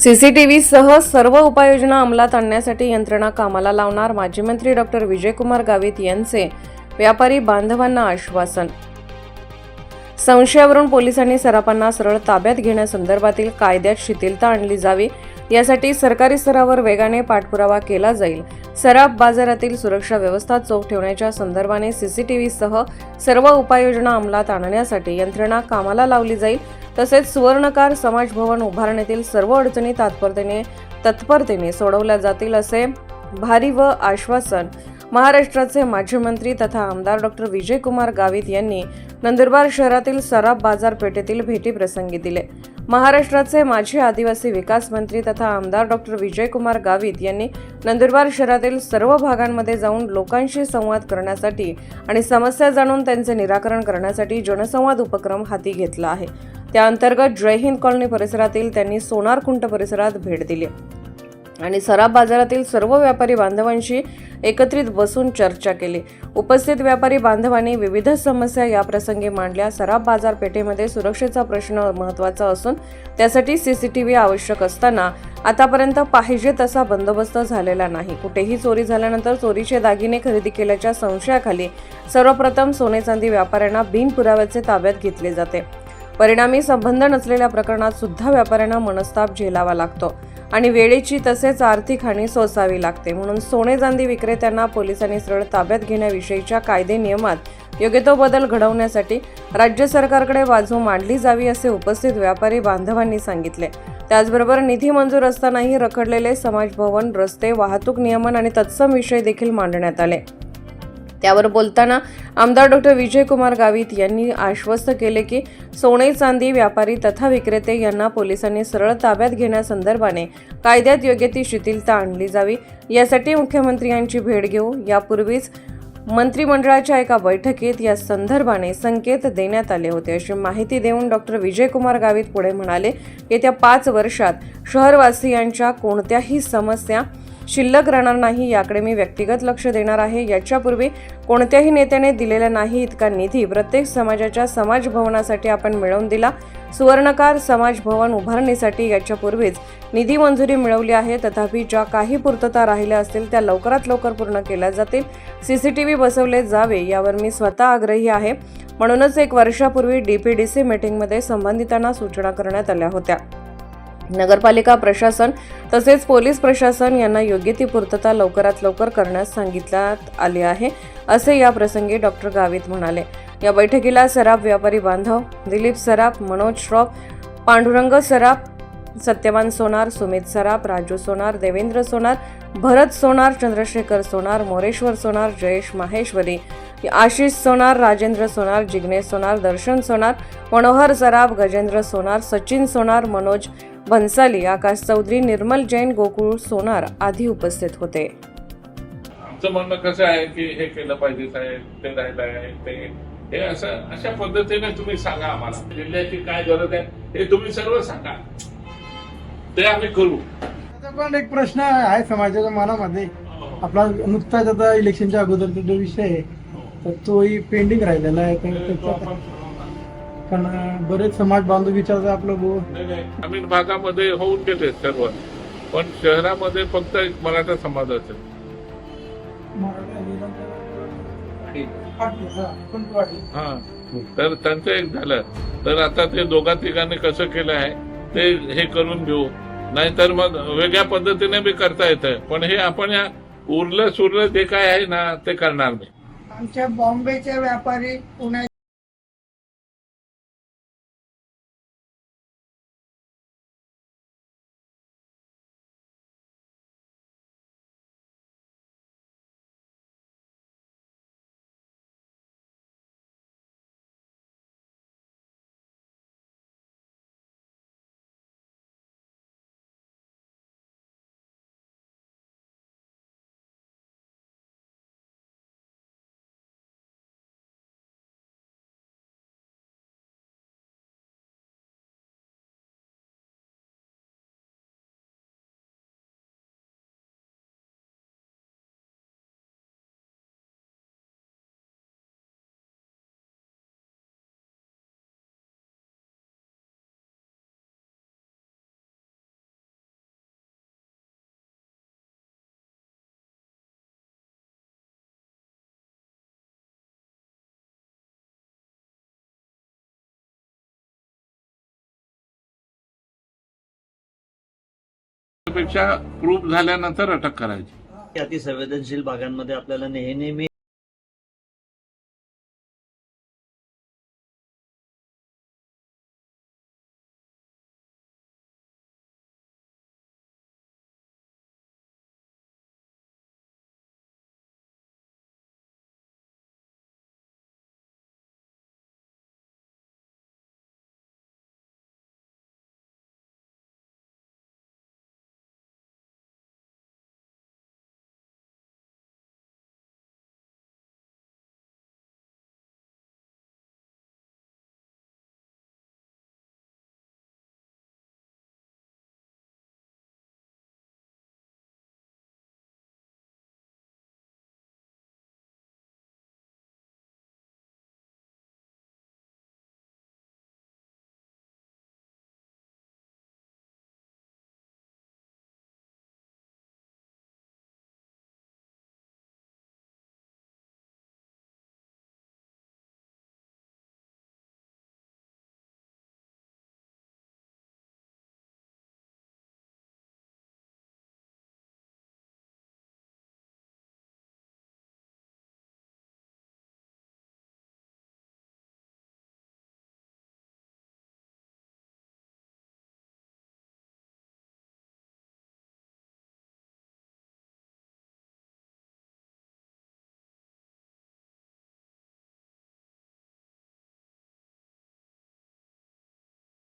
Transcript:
सीसीटीव्हीसह सर्व उपाययोजना अंमलात आणण्यासाठी यंत्रणा कामाला लावणार माजी मंत्री डॉक्टर विजयकुमार गावित यांचे व्यापारी बांधवांना आश्वासन. संशयावरून पोलिसांनी सराफांना सरळ ताब्यात घेण्यासंदर्भातील कायद्यात शिथिलता आणली जावी यासाठी सरकारी स्तरावर वेगाने पाठपुरावा केला जाईल. सराफ बाजारातील सुरक्षा व्यवस्था चोख ठेवण्याच्या संदर्भाने सीसीटीव्हीसह सर्व उपाययोजना अंमलात आणण्यासाठी यंत्रणा कामाला लावली जाईल तसेच सुवर्णकार समाज भवन उभारण्यातील सर्व अडचणी तात्परतेने तत्परतेने सोडवल्या जातील असे भारी व आश्वासन महाराष्ट्राचे माजी मंत्री तथा आमदार डॉक्टर विजयकुमार गावित यांनी नंदुरबार शहरातील सराफ बाजारपेठेतील भेटीप्रसंगी दिले. महाराष्ट्राचे माजी आदिवासी विकास मंत्री तथा आमदार डॉक्टर विजयकुमार गावित यांनी नंदुरबार शहरातील सर्व भागांमध्ये जाऊन लोकांशी संवाद करण्यासाठी आणि समस्या जाणून त्यांचे निराकरण करण्यासाठी जनसंवाद उपक्रम हाती घेतला आहे. त्या अंतर्गत जय हिंद कॉलनी परिसरातील त्यांनी सोनारकुंट परिसरात भेट दिली. आणि सराफ बाजारातील सर्व व्यापारी बांधवांशी एकत्रित बसून चर्चा केली. उपस्थित व्यापारी बांधवांनी विविध समस्या याप्रसंगी मांडल्या. सराफ बाजारपेठेमध्ये सुरक्षेचा प्रश्न महत्त्वाचा असून त्यासाठी सी सी टी व्ही आवश्यक असताना आतापर्यंत पाहिजे तसा बंदोबस्त झालेला नाही. कुठेही चोरी झाल्यानंतर चोरीचे दागिने खरेदी केल्याच्या संशयाखाली सर्वप्रथम सोने चांदी व्यापाऱ्यांना बिनपुराव्याचे ताब्यात घेतले जाते. परिणामी संबंध नसलेल्या प्रकरणात सुद्धा व्यापाऱ्यांना मनस्ताप झेलावा लागतो. आणि वेळेची तसेच आर्थिक हानी सोसावी लागते. म्हणून सोने चांदी विक्रेत्यांना पोलिसांनी सरळ ताब्यात घेण्याविषयीच्या कायदे नियमात योग्य तो बदल घडवण्यासाठी राज्य सरकारकडे बाजू मांडली जावी असे उपस्थित व्यापारी बांधवांनी सांगितले. त्याचबरोबर निधी मंजूर असतानाही रखडलेले समाजभवन रस्ते वाहतूक नियमन आणि तत्सम विषय देखील मांडण्यात आले. त्यावर बोलताना आमदार डॉक्टर विजयकुमार गावित यांनी आश्वस्त केले की सोने चांदी व्यापारी तथा विक्रेते यांना पोलिसांनी सरळ ताब्यात घेण्यासंदर्भाने कायद्यात योग्य ती शिथिलता आणली जावी. यासाठी मुख्यमंत्री यांची भेट घेऊ यापूर्वीच मंत्रिमंडळाच्या एका बैठकीत या संदर्भाने संकेत देण्यात आले होते. अशी माहिती देऊन डॉक्टर विजयकुमार गावित पुढे म्हणाले येत्या पाच वर्षात शहरवासियांच्या कोणत्याही समस्या शिल्लक राहणार नाही याकडे मी व्यक्तिगत लक्ष देणार आहे. याच्यापूर्वी कोणत्याही नेत्याने दिलेला नाही इतका निधी प्रत्येक समाजाच्या समाज भवनासाठी आपण मिळवून दिला. सुवर्णकार समाज भवन उभारणीसाठी याच्यापूर्वीच निधी मंजुरी मिळवली आहे. तथापि ज्या काही पूर्तता राहिल्या असतील त्या लवकरात लवकर पूर्ण केल्या जातील. सीसीटीव्ही बसवले जावे यावर मी स्वतः आग्रही आहे. म्हणूनच एक वर्षापूर्वी डी पी डी सी मीटिंगमध्ये संबंधितांना सूचना करण्यात आल्या होत्या. नगरपालिका प्रशासन तसेच पोलीस प्रशासन यांना योग्य ती पूर्तता लवकरात लवकर करण्यास सांगितण्यात आले आहे असे या प्रसंगी डॉक्टर गावित म्हणाले. या बैठकीला सराफ व्यापारी बांधव दिलीप सराफ मनोज श्रॉफ पांडुरंग सराफ सत्यवान सोनार सुमित सराफ राजू सोनार देवेंद्र सोनार भरत सोनार चंद्रशेखर सोनार मोरेश्वर सोनार जयेश माहेश्वरी आशिष सोनार राजेंद्र सोनार जिग्नेश सोनार दर्शन सोनार मनोहर सराफ गजेंद्र सोनार सचिन सोनार मनोज भन्साली आकाश चौधरी निर्मल जैन गोकुळ सोनार आदी उपस्थित होते. आमचं म्हणणं कसं आहे की हे केलं पाहिजे साहेब ते राहिलं आहे ते हे असं अशा पद्धतीने तुम्ही सांगा आम्हाला. जिल्ह्याची काय गरज आहे हे तुम्ही सर्व सांगा. ते आम्ही करू. आता पण एक प्रश्न आहे समाजाच्या मनामध्ये. आपला नुकताच आता इलेक्शनच्या अगोदरचा जो विषय आहे तर तोही पेंडिंग राहिलेला आहे. तर कारण बरेच समाज बांधव विचारतात आपलं बो नाही, नाही. ग्रामीण भागामध्ये होऊन गेले सर्व. पण शहरामध्ये फक्त एक मराठा समाज असेल हा. तर त्यांचं एक झालं. तर आता ते दोघा तिघांनी कसं केलं आहे ते हे करून घेऊ. नाहीतर मग वेगळ्या पद्धतीने बी करता येतं. पण हे आपण या उरलं सुरलं जे काय आहे ना ते करणार नाही. आमच्या बॉम्बेचे व्यापारी पुण्या पेक्षा प्रूफ झाल्यानंतर अटक करायची. अतिसंवेदनशील भागांमध्ये आपल्याला नेहमी